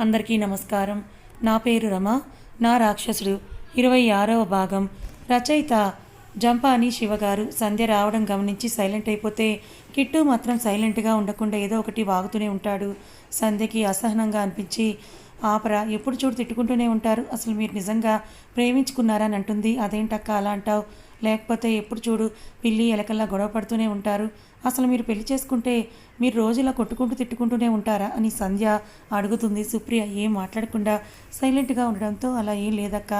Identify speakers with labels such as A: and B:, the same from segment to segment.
A: అందరికీ నమస్కారం. నా పేరు రమ నా రాక్షసుడు. ఇరవై ఆరవ భాగం. రచయిత జంపాని శివగారు సంధ్య రావడం గమనించి సైలెంట్ అయిపోతే కిట్టు మాత్రం సైలెంట్గా ఉండకుండా ఏదో ఒకటి వాగుతూనే ఉంటాడు. సంధ్యకి అసహనంగా అనిపించి ఆపరా ఎప్పుడు చూడు తిట్టుకుంటూనే ఉంటారు. అసలు మీరు నిజంగా ప్రేమించుకున్నారని అంటుంది. అదేంటక్క అలా అంటావు? లేకపోతే ఎప్పుడు చూడు పిల్లి ఎలకల్లా గొడవ పడుతూనే ఉంటారు. అసలు మీరు పెళ్ళి చేసుకుంటే మీరు రోజు ఇలా కొట్టుకుంటూ తిట్టుకుంటూనే ఉంటారా అని సంధ్య అడుగుతుంది. సుప్రియ ఏం మాట్లాడకుండా సైలెంట్గా ఉండడంతో అలా ఏం లేదక్క.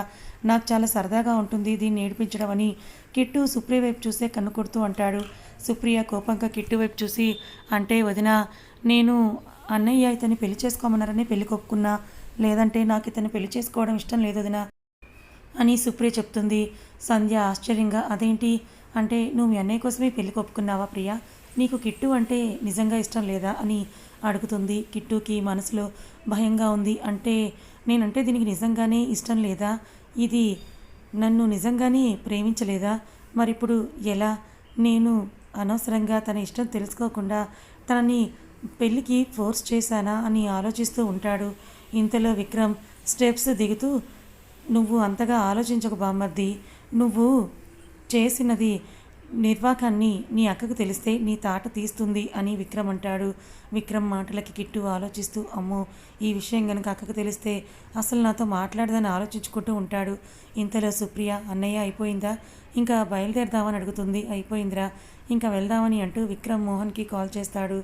A: నాకు చాలా సరదాగా ఉంటుంది దీన్ని ఏడిపించడం అని కిట్టు సుప్రియ వైపు చూసే కన్ను కొడుతూ అంటాడు. సుప్రియ కోపంగా కిట్టు వైపు చూసి అంటే వదిన నేను అన్నయ్య ఇతన్ని పెళ్ళి చేసుకోమన్నారని పెళ్ళి కొప్పుకున్నా. లేదంటే నాకు ఇతను పెళ్ళి చేసుకోవడం ఇష్టం లేదు వదినా. అని సుప్రియ చెప్తుంది. సంధ్య ఆశ్చర్యంగా అదేంటి? అంటే నువ్వు మీ అన్నయ్య కోసమే పెళ్ళి కొప్పుకున్నావా ప్రియా? నీకు కిట్టు అంటే నిజంగా ఇష్టం లేదా? అని అడుగుతుంది. కిట్టుకి మనసులో భయంగా ఉంది. అంటే నేనంటే దీనికి నిజంగానే ఇష్టం లేదా? ఇది నన్ను నిజంగానే ప్రేమించలేదా? మరిప్పుడు ఎలా? నేను అనవసరంగా తన ఇష్టం తెలుసుకోకుండా తనని పెళ్ళికి ఫోర్స్ చేశానా? అని ఆలోచిస్తూ ఉంటాడు. ఇంతలో విక్రమ్ స్టెప్స్ దిగుతూ నువ్వు అంతగా ఆలోచించకు బామ్మర్ది. నువ్వు చేసినది నిర్వాకాన్ని నీ అక్కకు తెలిస్తే నీ తాట తీస్తుంది అని విక్రమ్ అంటాడు. విక్రమ్ మాటలకి కిట్టు ఆలోచిస్తూ అమ్మో ఈ విషయం కనుక అక్కకు తెలిస్తే అసలు నాతో మాట్లాడదని ఆలోచించుకుంటూ ఉంటాడు. ఇంతలో సుప్రియ అన్నయ్య అయిపోయిందా? ఇంకా బయలుదేరదామని అడుగుతుంది. అయిపోయిందిరా. ఇంకా వెళ్దామని అంటూ విక్రమ్ మోహన్కి కాల్ చేస్తాడు.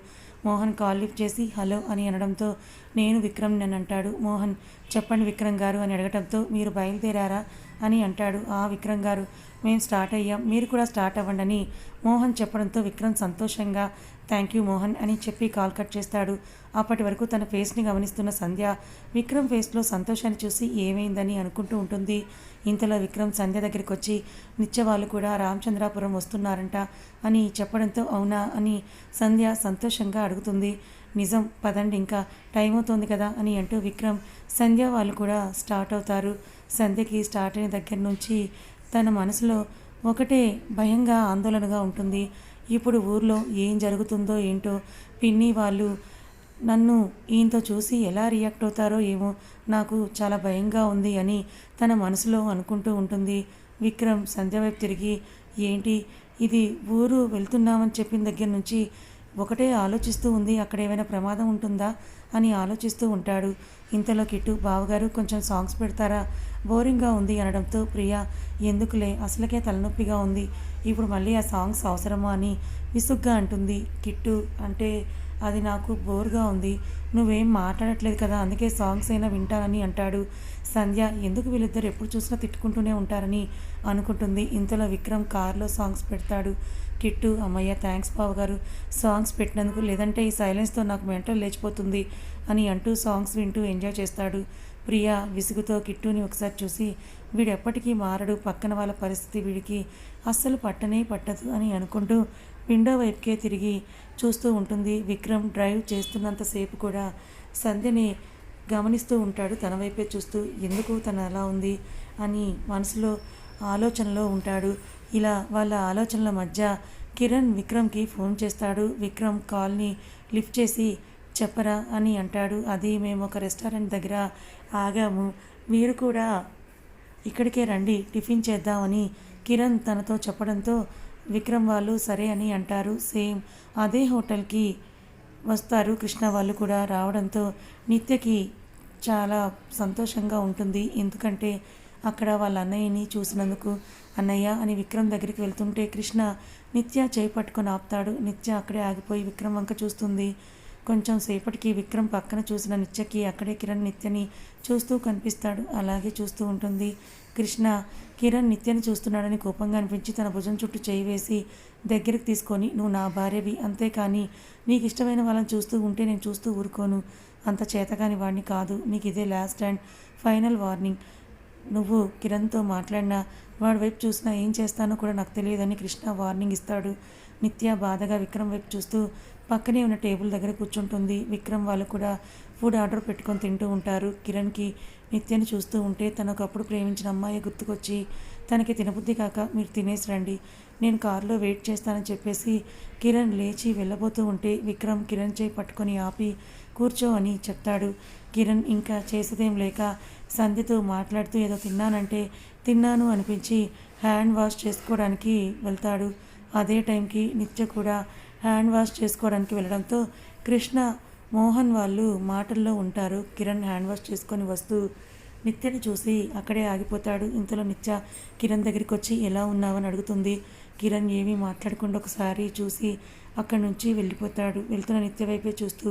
A: మోహన్ కాల్ లిఫ్ట్ చేసి హలో అని అనడంతో నేను విక్రమ్ నన్ను అంటాడు. మోహన్ చెప్పండి విక్రమ్ గారు అని అడగడంతో మీరు బయలుదేరారా? అని అంటాడు. ఆ విక్రమ్ గారు మేము స్టార్ట్ అయ్యాం. మీరు కూడా స్టార్ట్ అవ్వండి అని మోహన్ చెప్పడంతో విక్రమ్ సంతోషంగా థ్యాంక్ యూ మోహన్ అని చెప్పి కాల్ కట్ చేస్తాడు. అప్పటి వరకు తన ఫేస్ని గమనిస్తున్న సంధ్య విక్రమ్ ఫేస్లో సంతోషాన్ని చూసి ఏమైందని అనుకుంటూ ఉంటుంది. ఇంతలో విక్రమ్ సంధ్య దగ్గరికి వచ్చి నిత్య వాళ్ళు కూడా రామచంద్రాపురం వస్తున్నారంట అని చెప్పడంతో అవునా అని సంధ్య సంతోషంగా అడుగుతుంది. నిజం పదండి ఇంకా టైం అవుతుంది కదా అని అంటూ విక్రమ్ సంధ్య వాళ్ళు కూడా స్టార్ట్ అవుతారు. సంధ్యకి స్టార్ట్ అయిన దగ్గర నుంచి తన మనసులో ఒకటే భయంగా ఆందోళనగా ఉంటుంది. ఇప్పుడు ఊర్లో ఏం జరుగుతుందో ఏంటో పిన్ని వాళ్ళు నన్ను ఈయంతో చూసి ఎలా రియాక్ట్ అవుతారో ఏమో నాకు చాలా భయంగా ఉంది అని తన మనసులో అనుకుంటూ ఉంటుంది. విక్రమ్ సంధ్య వైపు తిరిగి ఏంటి? ఇది ఊరు వెళ్తున్నామని చెప్పిన దగ్గర నుంచి ఒకటే ఆలోచిస్తూ ఉంది. అక్కడ ఏమైనా ప్రమాదం ఉంటుందా? అని ఆలోచిస్తూ ఉంటాడు. ఇంతలో కిట్టు బావగారు కొంచెం సాంగ్స్ పెడతారా? బోరింగ్గా ఉంది అనడంతో ప్రియా ఎందుకులే? అసలకే తలనొప్పిగా ఉంది. ఇప్పుడు మళ్ళీ ఆ సాంగ్స్ అవసరమా అని విసుగ్గా అంటుంది. కిట్టు అంటే అది నాకు బోర్గా ఉంది. నువ్వేం మాట్లాడట్లేదు కదా అందుకే సాంగ్స్ అయినా వింటానని అంటాడు. సంధ్య ఎందుకు వీళ్ళిద్దరు ఎప్పుడు చూసినా తిట్టుకుంటూనే ఉంటారని అనుకుంటుంది. ఇంతలో విక్రమ్ కార్లో సాంగ్స్ పెడతాడు. కిట్టు అమ్మయ్య థ్యాంక్స్ బావ గారు సాంగ్స్ పెట్టినందుకు లేదంటే ఈ సైలెన్స్తో నాకు మెంటల్ లేచిపోతుంది అని అంటూ సాంగ్స్ వింటూ ఎంజాయ్ చేస్తాడు. ప్రియా విసుగుతో కిట్టుని ఒకసారి చూసి వీడెప్పటికీ మారడు. పక్కన వాళ్ళ పరిస్థితి వీడికి అస్సలు పట్టనే పట్టదు అని అనుకుంటూ విండో వైపుకే తిరిగి చూస్తూ ఉంటుంది. విక్రమ్ డ్రైవ్ చేస్తున్నంతసేపు కూడా సంధ్యని గమనిస్తూ ఉంటాడు. తన వైపే చూస్తూ ఎందుకు తను అలా ఉంది? అని మనసులో ఆలోచనలో ఉంటాడు. ఇలా వాళ్ళ ఆలోచనల మధ్య కిరణ్ విక్రమ్కి ఫోన్ చేస్తాడు. విక్రమ్ కాల్ని లిఫ్ట్ చేసి చెప్పరా అని అంటాడు. అది మేము ఒక రెస్టారెంట్ దగ్గర ఆగాము. మీరు కూడా ఇక్కడికే రండి టిఫిన్ చేద్దామని కిరణ్ తనతో చెప్పడంతో విక్రమ్ వాళ్ళు సరే అని అంటారు. సేమ్ అదే హోటల్కి వస్తారు. కృష్ణ వాళ్ళు కూడా రావడంతో నిత్యకి చాలా సంతోషంగా ఉంటుంది. ఎందుకంటే అక్కడ వాళ్ళ అన్నయ్యని చూసినందుకు అన్నయ్య అని విక్రమ్ దగ్గరికి వెళ్తుంటే కృష్ణ నిత్య చేయి పట్టుకొని ఆపుతాడు. నిత్య అక్కడే ఆగిపోయి విక్రమ్ వంక చూస్తుంది. కొంచెం సేపటికి విక్రమ్ పక్కన చూసిన నిత్యకి అక్కడే కిరణ్ నిత్యని చూస్తూ కనిపిస్తాడు. అలాగే చూస్తూ ఉంటుంది. కృష్ణ కిరణ్ నిత్యని చూస్తున్నాడని కోపంగా అనిపించి తన భుజం చుట్టూ చేయి వేసి దగ్గరికి తీసుకొని నువ్వు నా భార్యవి అంతేకాని నీకు ఇష్టమైన వాళ్ళని చూస్తూ ఉంటే నేను చూస్తూ ఊరుకోను. అంత చేతగాని వాడిని కాదు. నీకు ఇదే లాస్ట్ అండ్ ఫైనల్ వార్నింగ్ నువ్వు కిరణ్తో మాట్లాడినా వాడి వైపు చూసినా ఏం చేస్తానో కూడా నాకు తెలియదని కృష్ణ వార్నింగ్ ఇస్తాడు. నిత్య బాధగా విక్రమ్ వైపు చూస్తూ పక్కనే ఉన్న టేబుల్ దగ్గర కూర్చుంటుంది. విక్రమ్ వాళ్ళు కూడా ఫుడ్ ఆర్డర్ పెట్టుకొని తింటూ ఉంటారు. కిరణ్కి నిత్యని చూస్తూ ఉంటే తను ఒకప్పుడు ప్రేమించిన అమ్మాయి గుర్తుకొచ్చి తనకి తినబుద్ధి కాక మీరు తినేసి రండి నేను కారులో వెయిట్ చేస్తానని చెప్పేసి కిరణ్ లేచి వెళ్ళబోతూ ఉంటే విక్రమ్ కిరణ్ చేయి పట్టుకొని ఆపి కూర్చో అని చెప్తాడు. కిరణ్ ఇంకా చేసేదేం లేక సంధ్యతో మాట్లాడుతూ ఏదో తిన్నానంటే తిన్నాను అనిపించి హ్యాండ్ వాష్ చేసుకోవడానికి వెళ్తాడు. అదే టైంకి నిత్య కూడా హ్యాండ్ వాష్ చేసుకోవడానికి వెళ్ళడంతో కృష్ణ మోహన్ వాళ్ళు మాటల్లో ఉంటారు. కిరణ్ హ్యాండ్ వాష్ చేసుకొని వస్తూ నిత్యని చూసి అక్కడే ఆగిపోతాడు. ఇంతలో నిత్య కిరణ్ దగ్గరికి వచ్చి ఎలా ఉన్నావని అడుగుతుంది. కిరణ్ ఏమీ మాట్లాడకుండా ఒకసారి చూసి అక్కడి నుంచి వెళ్ళిపోతాడు. వెళ్తున్న నిత్య వైపే చూస్తూ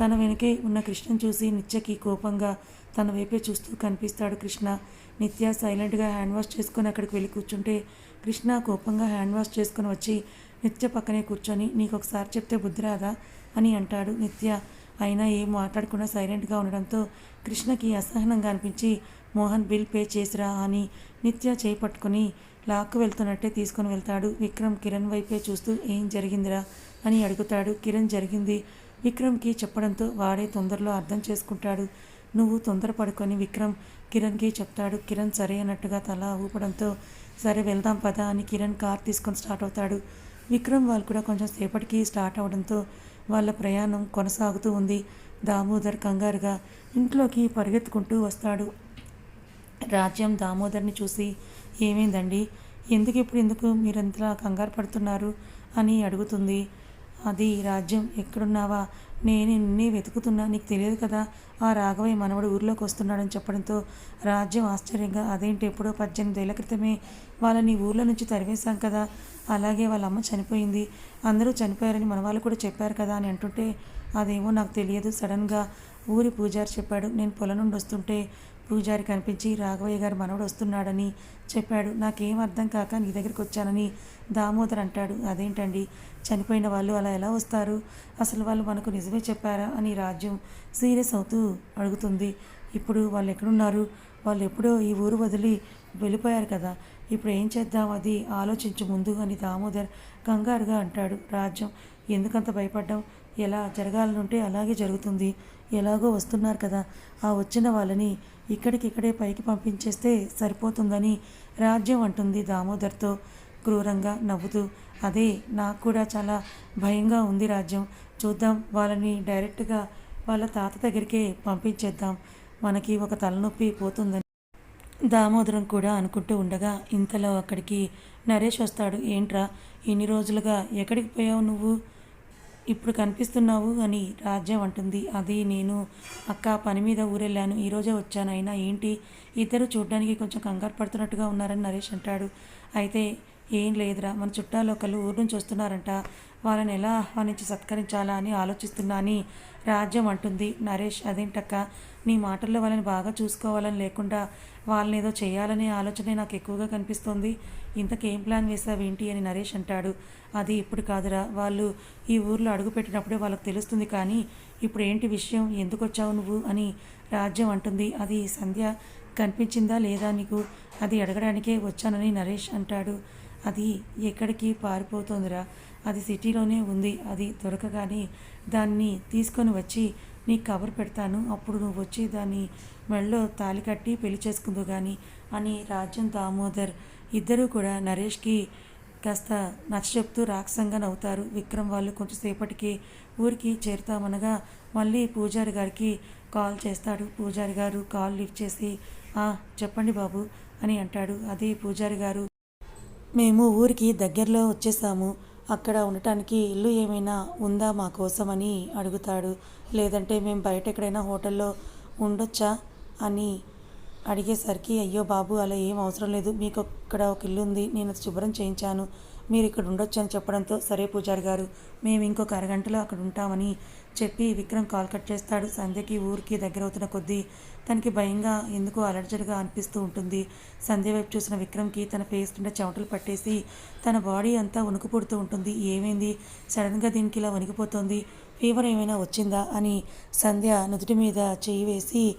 A: తన వెనకే ఉన్న కృష్ణను చూసి నిత్యకి కోపంగా తన వైపే చూస్తూ కనిపిస్తాడు కృష్ణ. నిత్య సైలెంట్గా హ్యాండ్ వాష్ చేసుకొని అక్కడికి వెళ్ళి కూర్చుంటే కృష్ణ కోపంగా హ్యాండ్ వాష్ చేసుకొని వచ్చి నిత్య పక్కనే కూర్చొని నీకు ఒకసారి చెప్తే బుద్ధి రాదా అని అంటాడు నిత్య. అయినా ఏం మాట్లాడకుండా సైలెంట్గా ఉండడంతో కృష్ణకి అసహనంగా అనిపించి మోహన్ బిల్ పే చేసిరా అని నిత్య చేయి పట్టుకొని లాక్కు వెళ్తున్నట్టే తీసుకొని వెళ్తాడు. విక్రమ్ కిరణ్ వైపే చూస్తూ ఏం జరిగిందిరా? అని అడుగుతాడు. కిరణ్ జరిగింది. విక్రమ్కి చెప్పడంతో వాడే తొందరలో అర్థం చేసుకుంటాడు. నువ్వు తొందరపడుకొని విక్రమ్ కిరణ్కి చెప్తాడు. కిరణ్ సరే అన్నట్టుగా తల ఊపడంతో సరే వెళ్దాం పదా అని కిరణ్ కార్ తీసుకొని స్టార్ట్ అవుతాడు. విక్రమ్ వాళ్ళు కూడా కొంచెం సేపటికి స్టార్ట్ అవడంతో వాళ్ళ ప్రయాణం కొనసాగుతూ ఉంది. దామోదర్ కంగారుగా ఇంట్లోకి పరిగెత్తుకుంటూ వస్తాడు. రాజ్యం దామోదర్ని చూసి ఏమైందండి? ఎందుకు ఇప్పుడు ఎందుకు మీరంతలా కంగారు పడుతున్నారు? అని అడుగుతుంది. అది రాజ్యం ఎక్కడున్నావా? నేను నిన్నే వెతుకుతున్నా నీకు తెలియదు కదా? ఆ రాఘవయ్య మనవడు ఊర్లోకి వస్తున్నాడని చెప్పడంతో రాజ్యం ఆశ్చర్యంగా అదేంటి ఎప్పుడో పద్దెనిమిది ఏళ్ళ క్రితమే వాళ్ళని ఊర్లో నుంచి తరివేశాం కదా? అలాగే వాళ్ళ అమ్మ చనిపోయింది. అందరూ చనిపోయారని మన వాళ్ళు కూడా చెప్పారు కదా? అని అంటుంటే అదేమో నాకు తెలియదు సడన్గా ఊరి పూజారి చెప్పాడు. నేను పొలం నుండి వస్తుంటే పూజారి కనిపించి రాఘవయ్య గారు మనవడు వస్తున్నాడని చెప్పాడు. నాకేం అర్థం కాక నీ దగ్గరికి వచ్చానని దామోదర్ అంటాడు. అదేంటండి? చనిపోయిన వాళ్ళు అలా ఎలా వస్తారు? అసలు వాళ్ళు మనకు నిజమే చెప్పారా? అని రాజ్యం సీరియస్ అవుతూ అడుగుతుంది. ఇప్పుడు వాళ్ళు ఎక్కడున్నారు? వాళ్ళు ఎప్పుడో ఈ ఊరు వదిలి వెళ్ళిపోయారు కదా. ఇప్పుడు ఏం చేద్దాం అది? ఆలోచించు ముందు అని దామోదర్ కంగారుగా అంటాడు. రాజ్యం ఎందుకంత భయపడ్డాం ఎలా జరగాలనుంటే అలాగే జరుగుతుంది. ఎలాగో వస్తున్నారు కదా. ఆ వచ్చిన వాళ్ళని ఇక్కడికిక్కడే పైకి పంపించేస్తే సరిపోతుందని రాజ్యం అంటుంది దామోదర్తో. క్రూరంగా నవ్వుతూ అదే నాకు కూడా చాలా భయంగా ఉంది రాజ్యం. చూద్దాం వాళ్ళని డైరెక్ట్గా వాళ్ళ తాత దగ్గరికే పంపించేద్దాం. మనకి ఒక తలనొప్పి పోతుందని దామోదరం కూడా అనుకుంటూ ఉండగా ఇంతలో అక్కడికి నరేష్ వస్తాడు. ఏంట్రా ఇన్ని రోజులుగా ఎక్కడికి పోయావు నువ్వు? ఇప్పుడు కనిపిస్తున్నావు అని రాజ్యం అంటుంది. అది నేను అక్క పని మీద ఊరెళ్ళాను. ఈరోజే వచ్చాను. అయినా ఏంటి? ఇద్దరు చూడడానికి కొంచెం కంగారు పడుతున్నట్టుగా ఉన్నారని నరేష్ అంటాడు. అయితే ఏం లేదురా. మన చుట్టాలు ఒకళ్ళు ఊరు నుంచి వస్తున్నారంట. వాళ్ళని ఎలా ఆహ్వానించి సత్కరించాలా అని ఆలోచిస్తున్నా అని రాజ్యం అంటుంది. నరేష్ అదేంటక్క? నీ మాటల్లో వాళ్ళని బాగా చూసుకోవాలని లేకుండా వాళ్ళని ఏదో చేయాలనే ఆలోచనే నాకు ఎక్కువగా కనిపిస్తుంది. ఇంతకేం ప్లాన్ వేసావేంటి అని నరేష్ అంటాడు. అది ఇప్పుడు కాదురా. వాళ్ళు ఈ ఊర్లో అడుగుపెట్టినప్పుడే వాళ్ళకి తెలుస్తుంది కానీ ఇప్పుడు ఏంటి విషయం? ఎందుకు వచ్చావు నువ్వు? అని రాజ్యం అంటుంది. అది సంధ్య కనిపించిందా లేదా నీకు? అది అడగడానికే వచ్చానని నరేష్ అంటాడు. అది ఎక్కడికి పారిపోతుందిరా? అది సిటీలోనే ఉంది అది దొరకగానే దాన్ని తీసుకొని వచ్చి నీకు కవర్ పెడతాను అప్పుడు నువ్వు వచ్చి దాన్ని మెడలో తాలి కట్టి పెళ్ళి చేసుకుందు కానీ అని రాజ్యం దామోదర్ ఇద్దరూ కూడా నరేష్కి కాస్త నచ్చ చెప్తూ రాక్షసంగా నవ్వుతారు. విక్రమ్ వాళ్ళు కొంచెంసేపటికి ఊరికి చేరుతామనగా మళ్ళీ పూజారి గారికి కాల్ చేస్తాడు. పూజారి గారు కాల్ లిఫ్ట్ చేసి చెప్పండి బాబు అని అంటాడు. అదే పూజారి గారు మేము ఊరికి దగ్గరలో వచ్చేసాము. అక్కడ ఉండటానికి ఇల్లు ఏమైనా ఉందా మా కోసమని అడుగుతాడు. లేదంటే మేము బయట ఎక్కడైనా హోటల్లో ఉండొచ్చా? అని అడిగేసరికి అయ్యో బాబు అలా ఏం అవసరం లేదు. మీకు ఇక్కడ ఒక ఇల్లు ఉంది నేను శుభ్రం చేయించాను. మీరు ఇక్కడ ఉండొచ్చు అని చెప్పడంతో సరే పూజారి గారు మేము ఇంకొక అరగంటలో అక్కడ ఉంటామని చెప్పి విక్రమ్ కాల్ కట్ చేస్తాడు. సంధ్యకి ఊరికి దగ్గర అవుతున్న కొద్దీ తనకి భయంగా ఎందుకో అలర్జడిగా అనిపిస్తూ ఉంటుంది. సంధ్య వైపు చూసిన విక్రమ్కి తన ఫేస్ నిండా చెమటలు పట్టేసి తన బాడీ అంతా వణుకు పుడుతూ ఉంటుంది. ఏమైంది? సడన్గా దీనికి ఇలా వణికిపోతుంది. ఫీవర్ ఏమైనా వచ్చిందా? అని సంధ్య నుదుటి మీద చేయి వేసి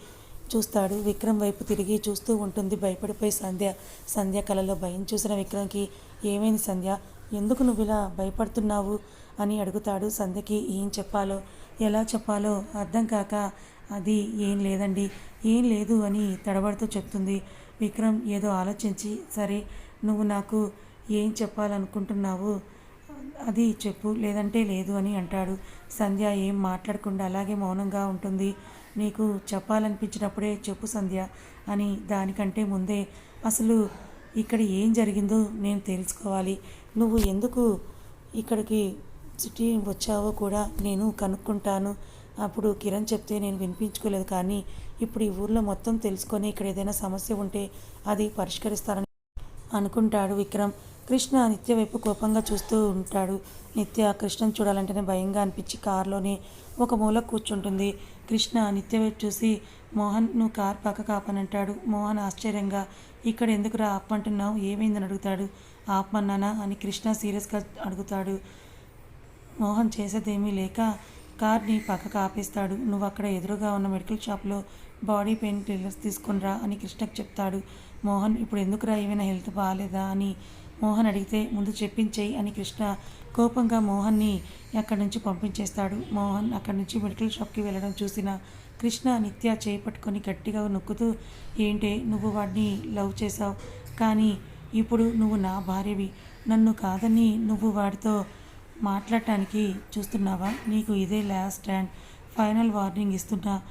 A: చూస్తాడు. విక్రమ్ వైపు తిరిగి చూస్తూ ఉంటుంది. భయపడిపోయి సంధ్య సంధ్య కలలో భయం చూసిన విక్రమ్కి ఏమైంది సంధ్య? ఎందుకు నువ్వు ఇలా భయపడుతున్నావు? అని అడుగుతాడు. సంధ్యకి ఏం చెప్పాలో ఎలా చెప్పాలో అర్థం కాక అది ఏం లేదండి. ఏం లేదు అని తడబడుతూ చెప్తుంది. విక్రమ్ ఏదో ఆలోచించి సరే నువ్వు నాకు ఏం చెప్పాలనుకుంటున్నావు అది చెప్పు లేదంటే లేదు అని అంటాడు. సంధ్య ఏం మాట్లాడకుండా అలాగే మౌనంగా ఉంటుంది. నీకు చెప్పాలనిపించినప్పుడే చెప్పు సంధ్య అని దానికంటే ముందే అసలు ఇక్కడ ఏం జరిగిందో నేను తెలుసుకోవాలి. నువ్వు ఎందుకు ఇక్కడికి సిటీ వచ్చావో కూడా నేను కనుక్కుంటాను. అప్పుడు కిరణ్ చెప్తే నేను వినిపించుకోలేదు కానీ ఇప్పుడు ఈ ఊర్లో మొత్తం తెలుసుకొని ఇక్కడ ఏదైనా సమస్య ఉంటే అది పరిష్కరిస్తారని అనుకుంటాడు విక్రమ్. కృష్ణ నిత్య వైపు కోపంగా చూస్తూ ఉంటాడు. నిత్య కృష్ణను చూడాలంటేనే భయంగా అనిపించి కారులోనే ఒక మూల కూర్చుంటుంది. కృష్ణ నిత్య వైపు చూసి మోహన్ నువ్వు కార్ పక్క కాపనంటాడు మోహన్ ఆశ్చర్యంగా ఇక్కడ ఎందుకురా ఆపమంటున్నావు? ఏమైందని అడుగుతాడు. ఆపమన్నానా? అని కృష్ణ సీరియస్గా అడుగుతాడు. మోహన్ చేసేదేమీ లేక కార్ని పక్కకు ఆపేస్తాడు. నువ్వు అక్కడ ఎదురుగా ఉన్న మెడికల్ షాప్లో బాడీ పెయిన్ కిల్లర్స్ తీసుకునిరా అని కృష్ణకు చెప్తాడు. మోహన్ ఇప్పుడు ఎందుకురా ఏమైనా హెల్త్ బాగాలేదా? అని మోహన్ అడిగితే ముందు చెప్పించేయి అని కృష్ణ కోపంగా మోహన్ని అక్కడి నుంచి పంపించేస్తాడు. మోహన్ అక్కడి నుంచి మెడికల్ షాప్కి వెళ్ళడం చూసిన కృష్ణ నిత్య చేపట్టుకొని గట్టిగా నొక్కుతూ ఏంటే నువ్వు వాడిని లవ్ చేసావు కానీ ఇప్పుడు నువ్వు నా భార్యవి. నన్ను కాదని నువ్వు వాడితో మాట్లాడటానికి చూస్తున్నావా? నీకు ఇదే లాస్ట్ అండ్ ఫైనల్ వార్నింగ్ ఇస్తున్నా.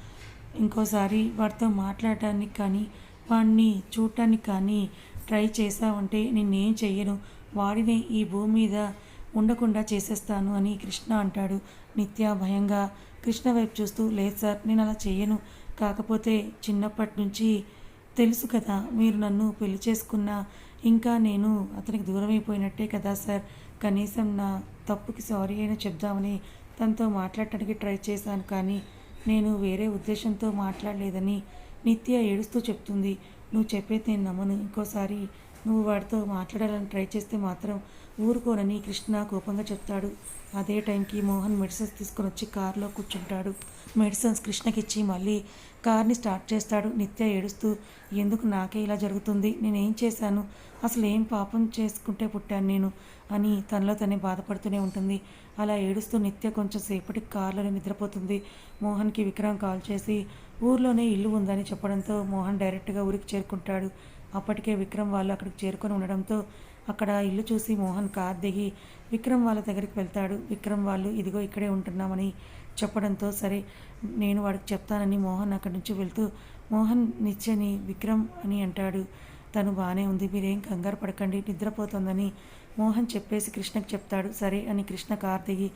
A: ఇంకోసారి వాడితో మాట్లాడటానికి కానీ వాడిని చూడటానికి కానీ ట్రై చేసావంటే నిన్నేం చెయ్యను. వాడిని ఈ భూమి మీద ఉండకుండా చేసేస్తాను అని కృష్ణ అంటాడు. నిత్య భయంగా కృష్ణ వైపు చూస్తూ లేదు సార్ నేను అలా చెయ్యను. కాకపోతే చిన్నప్పటి నుంచి తెలుసు కదా మీరు నన్ను పెళ్ళి చేసుకున్నా ఇంకా నేను అతనికి దూరం అయిపోయినట్టే కదా సార్. కనీసం నా తప్పుకి సారీ అయినా చెప్దామని తనతో మాట్లాడటానికి ట్రై చేశాను కానీ నేను వేరే ఉద్దేశంతో మాట్లాడలేదని నిత్య ఏడుస్తూ చెప్తుంది. నువ్వు చెప్పేది నేను నమ్మను. ఇంకోసారి నువ్వు వాడితో మాట్లాడాలని ట్రై చేస్తే మాత్రం ఊరుకోనని కృష్ణ కోపంగా చెప్తాడు. అదే టైంకి మోహన్ మెడిసిన్స్ తీసుకొని వచ్చి కారులో కూర్చుంటాడు. మెడిసిన్స్ కృష్ణకిచ్చి మళ్ళీ కార్ని స్టార్ట్ చేస్తాడు. నిత్య ఏడుస్తూ ఎందుకు నాకే ఇలా జరుగుతుంది? నేనేం చేశాను? అసలు ఏం పాపం చేసుకుంటే పుట్టాను నేను? అని తనలో తనే బాధపడుతూనే ఉంటుంది. అలా ఏడుస్తూ నిత్య కొంచెం సేపటి కారులోనే నిద్రపోతుంది. మోహన్కి విక్రమ్ కాల్ చేసి ఊర్లోనే ఇల్లు ఉందని చెప్పడంతో మోహన్ డైరెక్ట్గా ఊరికి చేరుకుంటాడు. అప్పటికే విక్రమ్ వాళ్ళు అక్కడికి చేరుకొని ఉండడంతో అక్కడ ఇల్లు చూసి మోహన్ కార్ దిగి విక్రమ్ వాళ్ళ దగ్గరికి వెళ్తాడు. విక్రమ్ వాళ్ళు ఇదిగో ఇక్కడే ఉంటున్నామని చెప్పడంతో సరే నేను వాడికి చెప్తానని మోహన్ అక్కడి నుంచి వెళ్తూ మోహన్ నిత్యని విక్రమ్ అని అంటాడు. తను బాగానే ఉంది మీరేం కంగారు పడకండి నిద్రపోతుందని మోహన్ చెప్పేసి కృష్ణకు చెప్తాడు. సరే అని కృష్ణ కార్ దిగి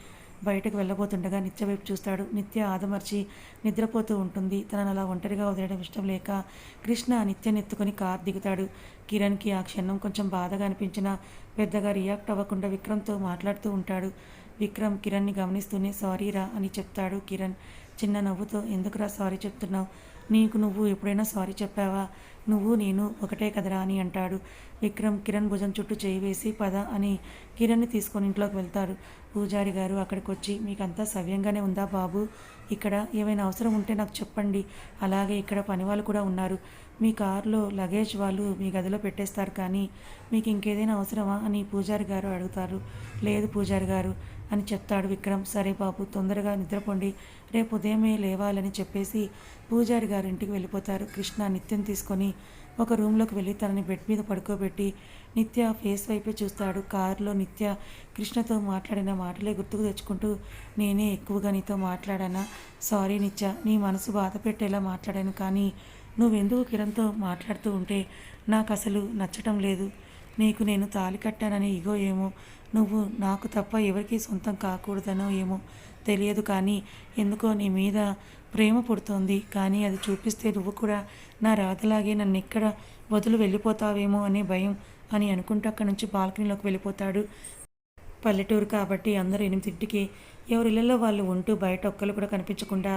A: బయటకు వెళ్ళబోతుండగా నిత్య వైపు చూస్తాడు. నిత్య ఆదమర్చి నిద్రపోతూ ఉంటుంది. తనను అలా ఒంటరిగా వదిలేయడం ఇష్టం లేక కృష్ణ నిత్యని ఎత్తుకొని కార్ దిగుతాడు. కిరణ్కి ఆ క్షణం కొంచెం బాధగా అనిపించినా పెద్దగా రియాక్ట్ అవ్వకుండా విక్రమ్తో మాట్లాడుతూ ఉంటాడు. విక్రమ్ కిరణ్ని గమనిస్తూనే సారీరా అని చెప్తాడు కిరణ్. చిన్న నవ్వుతో ఎందుకురా సారీ చెప్తున్నావు? నీకు నువ్వు ఎప్పుడైనా సారీ చెప్పావా? నువ్వు నేను ఒకటే కదరా అని అంటాడు. విక్రమ్ కిరణ్ భుజం చుట్టూ చేయి వేసి పద అని కిరణ్ని తీసుకొని ఇంట్లోకి వెళ్తాడు పూజారి గారు అక్కడికి వచ్చి మీకంతా సవ్యంగానే ఉందా బాబు? ఇక్కడ ఏమైనా అవసరం ఉంటే నాకు చెప్పండి. అలాగే ఇక్కడ పని వాళ్ళు కూడా ఉన్నారు. మీ కారులో లగేజ్ వాళ్ళు మీ గదిలో పెట్టేస్తారు కానీ మీకు ఇంకేదైనా అవసరమా? అని పూజారి గారు అడుగుతారు. లేదు పూజారి గారు అని చెప్తాడు విక్రమ్. సరే బాబు తొందరగా నిద్రపోండి. రేపు ఉదయమే లేవాలని చెప్పేసి పూజారి గారి ఇంటికి వెళ్ళిపోతారు. కృష్ణ నిత్యం తీసుకొని ఒక రూమ్లోకి వెళ్ళి తనని బెడ్ మీద పడుకోబెట్టి నిత్య ఫేస్ వైపే చూస్తాడు. కారులో నిత్య కృష్ణతో మాట్లాడిన మాటలే గుర్తుకు తెచ్చుకుంటూ నేనే ఎక్కువగా నీతో మాట్లాడానా? సారీ నిత్య నీ మనసు బాధ పెట్టేలా మాట్లాడాను కానీ నువ్వెందుకు కిరణ్తో మాట్లాడుతూ ఉంటే నాకు అసలు నచ్చటం లేదు. నీకు నేను తాలి కట్టానని ఇగో ఏమో నువ్వు నాకు తప్ప ఎవరికీ సొంతం కాకూడదనో ఏమో తెలియదు కానీ ఎందుకో నీ మీద ప్రేమ పుడుతోంది. కానీ అది చూపిస్తే నువ్వు కూడా నా రాతలాగే నన్ను ఎక్కడ వదిలి వెళ్ళిపోతావేమో అనే భయం అని అనుకుంటూ అక్కడి నుంచి బాల్కనీలోకి వెళ్ళిపోతాడు పల్లెటూరు కాబట్టి అందరూ ఎనిమిదింటికి ఎవరి వాళ్ళు ఉంటూ బయట ఒక్కరు కూడా కనిపించకుండా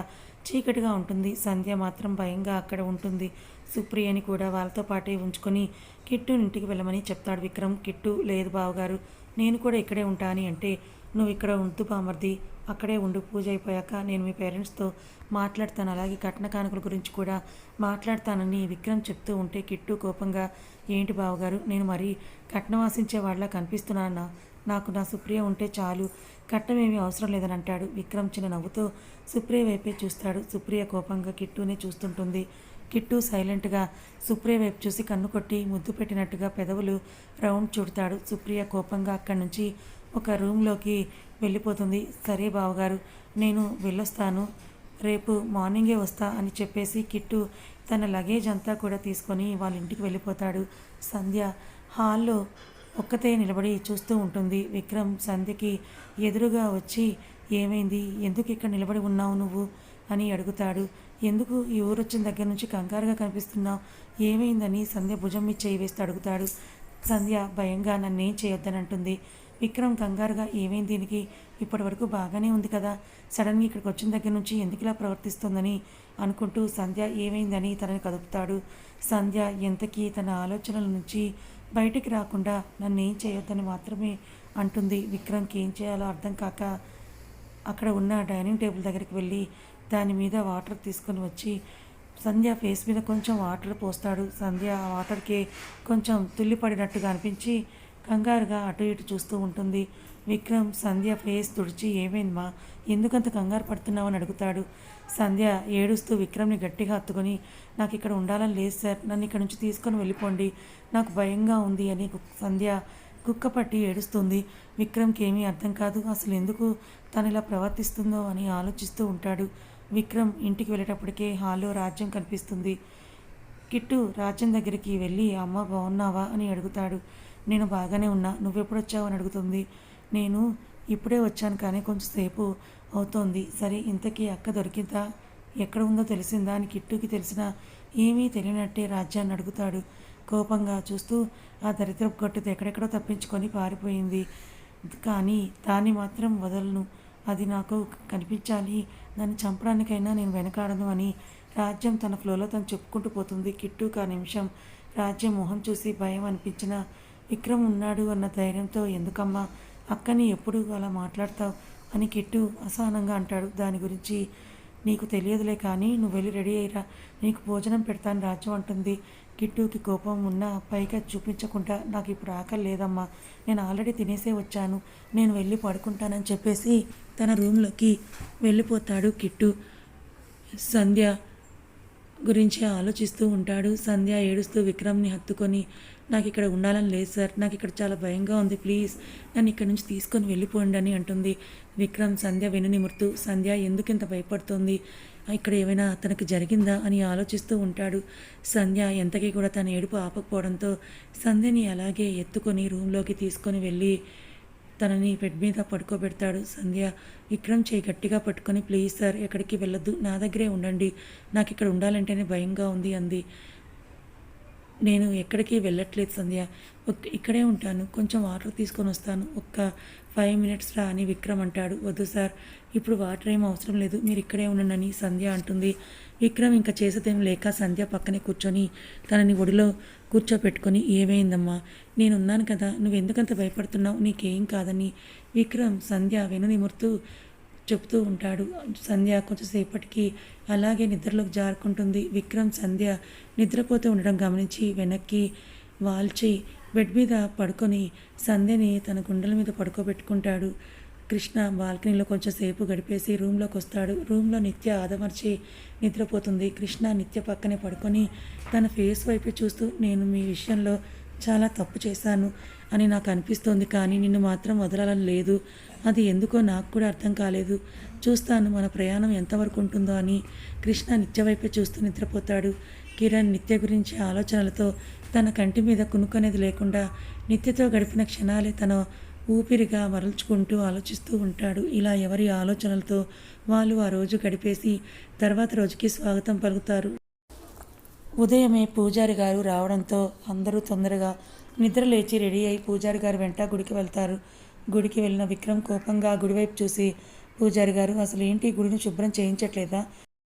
A: చీకటిగా ఉంటుంది. సంధ్య మాత్రం భయంగా అక్కడ ఉంటుంది. సుప్రియని కూడా వాళ్ళతో పాటే ఉంచుకొని కిట్టు ఇంటికి వెళ్ళమని చెప్తాడు విక్రమ్. కిట్టు లేదు బావగారు నేను కూడా ఇక్కడే ఉంటాను అంటే నువ్వు ఇక్కడ ఉంటు పామర్ది అక్కడే ఉండు పూజ అయిపోయాక నేను మీ పేరెంట్స్తో మాట్లాడతాను. అలాగే కట్న కానుకల గురించి కూడా మాట్లాడతానని విక్రమ్ చెప్తూ ఉంటే కిట్టు కోపంగా ఏంటి బావగారు నేను మరీ కట్నం ఆశించే వాళ్ళ కనిపిస్తున్నానా నాకు నా సుప్రియ ఉంటే చాలు కట్టమేమీ అవసరం లేదని అంటాడు. విక్రమ్ చిన్న నవ్వుతో సుప్రియ వైపే చూస్తాడు. సుప్రియ కోపంగా కిట్టునే చూస్తుంటుంది. కిట్టు సైలెంట్గా సుప్రియ వైపు చూసి కన్ను కొట్టి ముద్దు పెట్టినట్టుగా పెదవులు రౌండ్ చుడతాడు. సుప్రియ కోపంగా అక్కడి నుంచి ఒక రూమ్లోకి వెళ్ళిపోతుంది. సరే బావగారు నేను వెళ్ళొస్తాను. రేపు మార్నింగే వస్తా అని చెప్పేసి కిట్టు తన లగేజ్ అంతా కూడా తీసుకొని వాళ్ళ ఇంటికి వెళ్ళిపోతాడు. సంధ్య హాల్లో ఒక్కతే నిలబడి చూస్తూ ఉంటుంది. విక్రమ్ సంధ్యకి ఎదురుగా వచ్చి ఏమైంది? ఎందుకు ఇక్కడ నిలబడి ఉన్నావు నువ్వు? అని అడుగుతాడు. ఎందుకు ఈ ఊరు వచ్చిన దగ్గర నుంచి కంగారుగా కనిపిస్తున్నావు ఏమైందని సంధ్య భుజం మీద చేయి వేస్తూ అడుగుతాడు. సంధ్య భయంగా నన్నేం చేయొద్దని అంటుంది. విక్రమ్ కంగారుగా ఏమైంది దీనికి? ఇప్పటి వరకు బాగానే ఉంది కదా. సడన్గా ఇక్కడికి వచ్చిన దగ్గర నుంచి ఎందుకు ఇలా ప్రవర్తిస్తుందని అనుకుంటూ సంధ్య ఏమైందని తనని కదుపుతాడు. సంధ్య ఎంతకీ తన ఆలోచనల నుంచి బయటికి రాకుండా నన్ను ఏం చేయొద్దని మాత్రమే అంటుంది. విక్రమ్కి ఏం చేయాలో అర్థం కాక అక్కడ ఉన్న డైనింగ్ టేబుల్ దగ్గరికి వెళ్ళి దాని మీద వాటర్ తీసుకొని వచ్చి సంధ్య ఫేస్ మీద కొంచెం వాటర్ పోస్తాడు. సంధ్య ఆ వాటర్కి కొంచెం తుల్లిపడినట్టుగా అనిపించి కంగారుగా అటు ఇటు చూస్తూ ఉంటుంది. విక్రమ్ సంధ్య ఫేస్ తుడిచి ఏమైందమ్మా? ఎందుకంత కంగారు పడుతున్నావు అని అడుగుతాడు. సంధ్య ఏడుస్తూ విక్రమ్ని గట్టిగా హత్తుకొని నాకు ఇక్కడ ఉండాలని లేదు సార్. నన్ను ఇక్కడ నుంచి తీసుకొని వెళ్ళిపోండి. నాకు భయంగా ఉంది అని సంధ్య కుక్క పట్టి ఏడుస్తుంది. విక్రమ్కి ఏమీ అర్థం కాదు. అసలు ఎందుకు తను ఇలా ప్రవర్తిస్తుందో అని ఆలోచిస్తూ ఉంటాడు. విక్రమ్ ఇంటికి వెళ్ళేటప్పటికే హాల్లో రాజ్యం కనిపిస్తుంది. కిట్టు రాజ్యం దగ్గరికి వెళ్ళి అమ్మ బాగున్నావా? అని అడుగుతాడు. నేను బాగానే ఉన్నా. నువ్వెప్పుడు వచ్చావు అని అడుగుతుంది. నేను ఇప్పుడే వచ్చాను కానీ కొంచెం సేపు అవుతోంది. సరే ఇంతకీ అక్క దొరికిందా? ఎక్కడ ఉందో తెలిసిందా? అని కిట్టుకి తెలిసిన ఏమీ తెలియనట్టే రాజ్యాన్ని అడుగుతాడు. కోపంగా చూస్తూ ఆ దరిద్రపు గట్టుతో ఎక్కడెక్కడో తప్పించుకొని పారిపోయింది. కానీ దాన్ని మాత్రం వదలను. అది నాకు కనిపించాలి. దాన్ని చంపడానికైనా నేను వెనకాడను అని రాజ్యం తన ఫ్లోలో తను చెప్పుకుంటూ పోతుంది. కిట్టుకు ఆ నిమిషం. రాజ్యం మొహం చూసి భయం అనిపించిన విక్రమ్ ఉన్నాడు అన్న ధైర్యంతో ఎందుకమ్మా అక్కని ఎప్పుడు అలా మాట్లాడతావు అని కిట్టు అసహనంగా అంటాడు. దాని గురించి నీకు తెలియదులే కానీ నువ్వు వెళ్ళి రెడీ అయ్యిరా. నీకు భోజనం పెడతాను రాజ్యం అంటుంది. కిట్టుకి కోపం ఉన్నా పైగా చూపించకుండా నాకు ఇప్పుడు ఆకలి లేదమ్మా. నేను ఆల్రెడీ తినేసే వచ్చాను. నేను వెళ్ళి పడుకుంటానని చెప్పేసి తన రూమ్లోకి వెళ్ళిపోతాడు కిట్టు. సంధ్య గురించి ఆలోచిస్తూ ఉంటాడు. సంధ్య ఏడుస్తూ విక్రమ్ని హత్తుకొని నాకు ఇక్కడ ఉండాలని లేదు సార్. నాకు ఇక్కడ చాలా భయంగా ఉంది. ప్లీజ్ నన్ను ఇక్కడ నుంచి తీసుకొని వెళ్ళిపోండి అని అంటుంది. విక్రమ్ సంధ్య వెనునిమురుతూ సంధ్య ఎందుకు ఇంత భయపడుతోంది? ఇక్కడ ఏమైనా తనకి జరిగిందా అని ఆలోచిస్తూ ఉంటాడు. సంధ్య ఎంతకీ కూడా తన ఏడుపు ఆపకపోవడంతో సంధ్యని అలాగే ఎత్తుకొని రూమ్లోకి తీసుకొని వెళ్ళి తనని బెడ్ మీద పడుకోబెడతాడు. సంధ్య విక్రమ్ చేయి గట్టిగా పట్టుకొని ప్లీజ్ సార్ ఎక్కడికి వెళ్ళొద్దు. నా దగ్గరే ఉండండి. నాకు ఇక్కడ ఉండాలంటేనే భయంగా ఉంది అంది. నేను ఎక్కడికి వెళ్ళట్లేదు సంధ్య. ఇక్కడే ఉంటాను. కొంచెం వాటర్ తీసుకొని వస్తాను. ఒక్క ఫైవ్ మినిట్స్ రా అని విక్రమ్ అంటాడు. వద్దు సార్ ఇప్పుడు వాటర్ ఏం అవసరం లేదు. మీరు ఇక్కడే ఉండండి సంధ్య అంటుంది. విక్రమ్ ఇంకా చేసేదేం లేక సంధ్య పక్కనే కూర్చొని తనని ఒడిలో కూర్చోపెట్టుకొని ఏమైందమ్మా? నేనున్నాను కదా. నువ్వు ఎందుకంత భయపడుతున్నావు? నీకేం కాదని. విక్రమ్ సంధ్య వెనునిమురుతూ చెప్తూ ఉంటాడు. సంధ్య కొంచెంసేపటికి అలాగే నిద్రలోకి జారుకుంటుంది. విక్రమ్ సంధ్య నిద్రపోతూ ఉండడం గమనించి వెనక్కి వాల్చి బెడ్ మీద పడుకొని సంధ్యని తన గుండెల మీద పడుకోబెట్టుకుంటాడు. కృష్ణ బాల్కనీలో కొంచెం సేపు గడిపేసి రూమ్లోకి వస్తాడు. రూమ్లో నిత్య ఆదమర్చి నిద్రపోతుంది. కృష్ణ నిత్య పక్కనే పడుకొని తన ఫేస్ వైపు చూస్తూ నేను మీ విషయంలో చాలా తప్పు చేశాను అని నాకు అనిపిస్తోంది. కానీ నిన్ను మాత్రం వదలాలని లేదు. అది ఎందుకో నాకు కూడా అర్థం కాలేదు. చూస్తాను మన ప్రయాణం ఎంతవరకు ఉంటుందో అని. కృష్ణ నిత్యవైపే చూస్తూ నిద్రపోతాడు. కిరణ్ నిత్య గురించి ఆలోచనలతో తన కంటి మీద కునుకనేది లేకుండా నిత్యతో గడిపిన క్షణాలే తన ఊపిరిగా మరల్చుకుంటూ ఆలోచిస్తూ ఉంటాడు. ఇలా ఎవరి ఆలోచనలతో వాళ్ళు ఆ రోజు గడిపేసి తర్వాత రోజుకి స్వాగతం పలుకుతారు. ఉదయమే పూజారి గారు రావడంతో అందరూ తొందరగా నిద్ర లేచి రెడీ అయి పూజారి గారు వెంట గుడికి వెళ్తారు. గుడికి వెళ్ళిన విక్రమ్ కోపంగా గుడివైపు చూసి పూజారి గారు అసలు ఏంటి గుడిని శుభ్రం చేయించట్లేదా?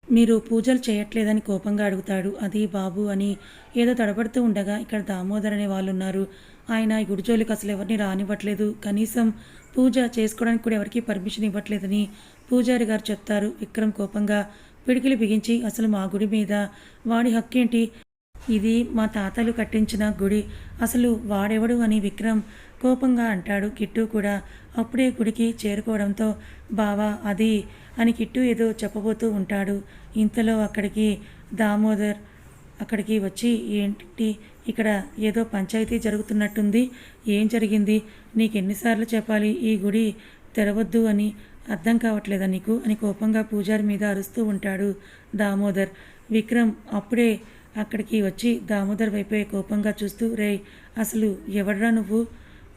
A: మీరు పూజలు చేయట్లేదని కోపంగా అడుగుతాడు. అది బాబు అని ఏదో తడబడుతూ ఉండగా ఇక్కడ దామోదర్ అనే వాళ్ళు ఉన్నారు ఆయన ఈ గుడిజోలికి అసలు ఎవరిని రానివ్వట్లేదు. కనీసం పూజ చేసుకోవడానికి కూడా ఎవరికీ పర్మిషన్ ఇవ్వట్లేదని పూజారి గారు చెప్తారు. విక్రమ్ కోపంగా పిడికిలు బిగించి అసలు మా గుడి మీద వాడి హక్కేంటి? ఇది మా తాతలు కట్టించిన గుడి. అసలు వాడెవడు అని విక్రమ్ కోపంగా అంటాడు. కిట్టు కూడా అప్పుడే గుడికి చేరుకోవడంతో బావా అది అని కిట్టు ఏదో చెప్పబోతూ ఉంటాడు. ఇంతలో అక్కడికి దామోదర్ అక్కడికి వచ్చి ఏంటి ఇక్కడ ఏదో పంచాయతీ జరుగుతున్నట్టుంది. ఏం జరిగింది? నీకు ఎన్నిసార్లు చెప్పాలి ఈ గుడి తెరవద్దు అని అర్థం కావట్లేదా నీకు? అని కోపంగా పూజారి మీద అరుస్తూ ఉంటాడు దామోదర్. విక్రమ్ అప్పుడే అక్కడికి వచ్చి దామోదర్ వైపే కోపంగా చూస్తూ రే అసలు ఎవడ్రా నువ్వు?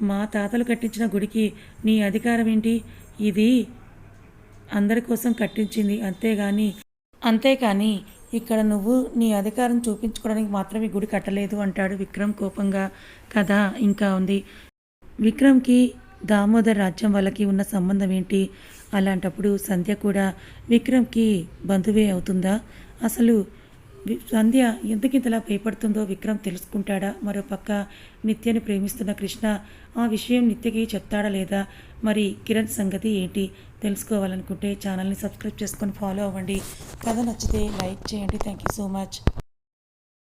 A: మా తాతలు కట్టించిన గుడికి నీ అధికారం ఏంటి? ఇది అందరి కోసం కట్టించింది అంతేగాని అంతేకాని ఇక్కడ నువ్వు నీ అధికారం చూపించుకోవడానికి మాత్రమే గుడి కట్టలేదు అంటాడు విక్రమ్ కోపంగా. కథ ఇంకా ఉంది. విక్రమ్కి దామోదర్ రాజ్యం వాళ్ళకి ఉన్న సంబంధం ఏంటి? అలాంటప్పుడు సంధ్య కూడా విక్రమ్కి బంధువే అవుతుందా? అసలు సంధ్య ఎందుకు ఇంతలా భయపడుతుందో విక్రమ్ తెలుసుకుంటాడా? మరో పక్క నిత్యని ప్రేమిస్తున్న కృష్ణ ఆ విషయం నిత్యకి చెప్తాడా లేదా? మరి కిరణ్ సంగతి ఏంటి? తెలుసుకోవాలనుకుంటే ఛానల్ని సబ్స్క్రైబ్ చేసుకొని ఫాలో అవ్వండి. కథ నచ్చితే లైక్ చేయండి. Thank you so much.